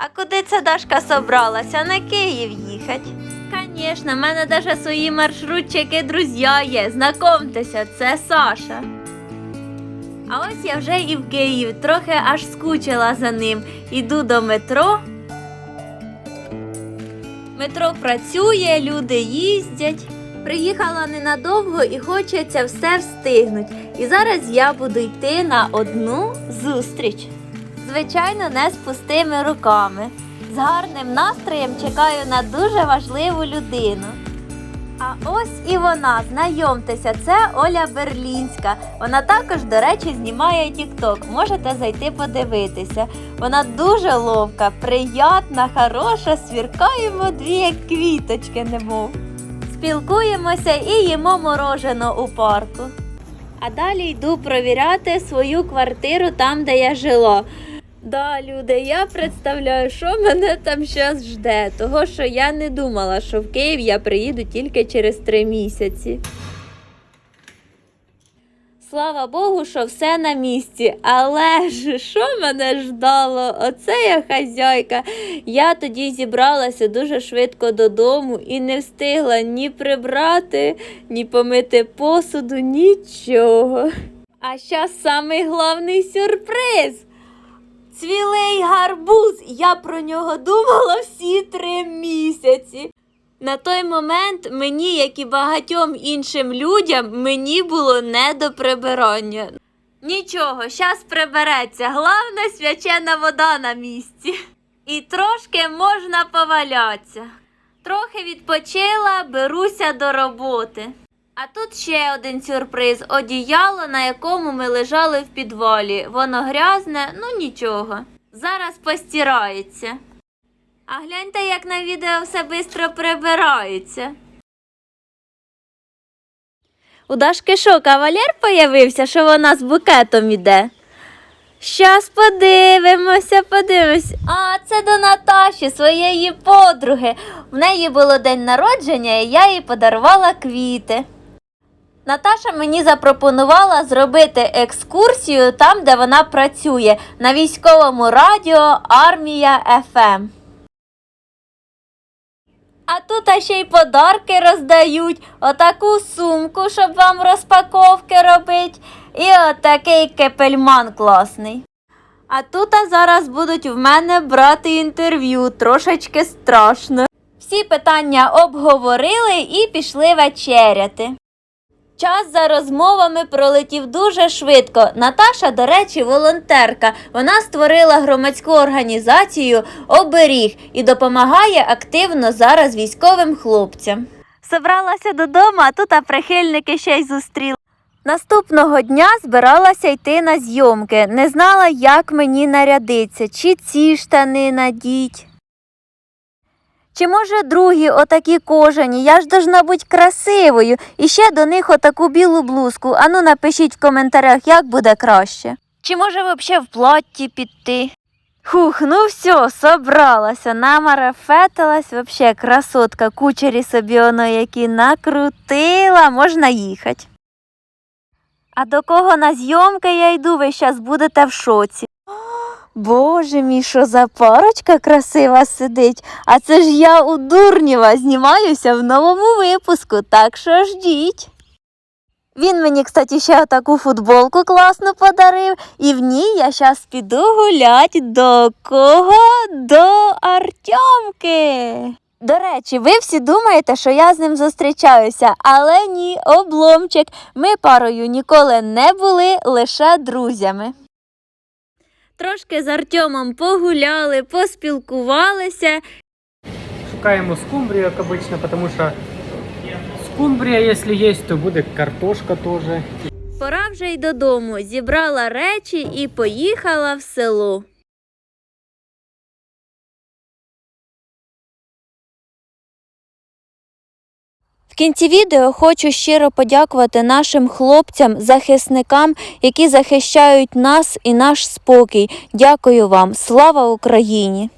А куди ця Дашка собралася? На Київ їхать? Звісно, в мене навіть свої маршрутчики друзі є. Знакомтеся, це Саша. А ось я вже і в Київ, трохи аж скучила за ним. Іду до метро. Метро працює, люди їздять. Приїхала ненадовго і хочеться все встигнути. І зараз я буду йти на одну зустріч. Звичайно, не з пустими руками. З гарним настроєм чекаю на дуже важливу людину. А ось і вона, знайомтеся, це Оля Берлінська. Вона також, до речі, знімає TikTok. Можете зайти подивитися. Вона дуже ловка, приятна, хороша, свіркаємо дві як квіточки, немов. Спілкуємося і їмо морожено у парку. А далі йду провіряти свою квартиру там, де я жила. Да, люди, я представляю, що мене там зараз жде, того що я не думала, що в Київ я приїду тільки через три місяці. Слава Богу, що все на місці. Але ж що мене ждало? Оце я хазяйка. Я тоді зібралася дуже швидко додому і не встигла ні прибрати, ні помити посуду, нічого. А зараз самий головний сюрприз. Цвілий гарбуз. Я про нього думала всі три місяці. На той момент мені, як і багатьом іншим людям, мені було не до прибирання. Нічого, щас прибереться. Головне свячена вода на місці. І трошки можна повалятися. Трохи відпочила, беруся до роботи. А тут ще один сюрприз одіяло, на якому ми лежали в підвалі. Воно грязне, ну нічого. Зараз постирається. А гляньте, як на відео все швидко прибирається. У Дашки що, кавалер появився, що вона з букетом іде? Щас подивимося, подивимося. А, це до Наташі, своєї подруги. В неї було день народження, і я їй подарувала квіти. Наташа мені запропонувала зробити екскурсію там, де вона працює, на військовому радіо Армія ФМ. А тут ще й подарки роздають, отаку сумку, щоб вам розпаковки робити, і отакий кепельман класний. А тут а зараз будуть в мене брати інтерв'ю, трошечки страшно. Всі питання обговорили і пішли вечеряти. Час за розмовами пролетів дуже швидко. Наташа, до речі, волонтерка. Вона створила громадську організацію Оберіг і допомагає активно зараз військовим хлопцям. Собралася додому, а тут а прихильники ще й зустріли. Наступного дня збиралася йти на зйомки. Не знала, як мені нарядитися, чи ці штани надіть. Чи може другі отакі кожані? Я ж должна бути красивою. І ще до них отаку білу блузку. Ану напишіть в коментарях, як буде краще. Чи може взагалі в платті піти? Хух, ну все, собралася, намарафетилась, вообще красотка, кучері собі воно які накрутила, можна їхати. А до кого на зйомки я йду, ви зараз будете в шоці. Боже мій, що за парочка красива сидить. А це ж я у Дурнєва знімаюся в новому випуску, так що ждіть. Він мені, кстати, ще таку футболку класну подарив, і в ній я зараз піду гулять до кого? До Артемки. До речі, ви всі думаєте, що я з ним зустрічаюся, але ні, обломчик. Ми парою ніколи не були, лише друзями. Трошки з Артемом погуляли, поспілкувалися. Шукаємо скумбрію, як обично, тому що скумбрія, якщо є, то буде картошка теж. Пора вже й додому. Зібрала речі і поїхала в село. Кінці відео хочу щиро подякувати нашим хлопцям, захисникам, які захищають нас і наш спокій. Дякую вам. Слава Україні!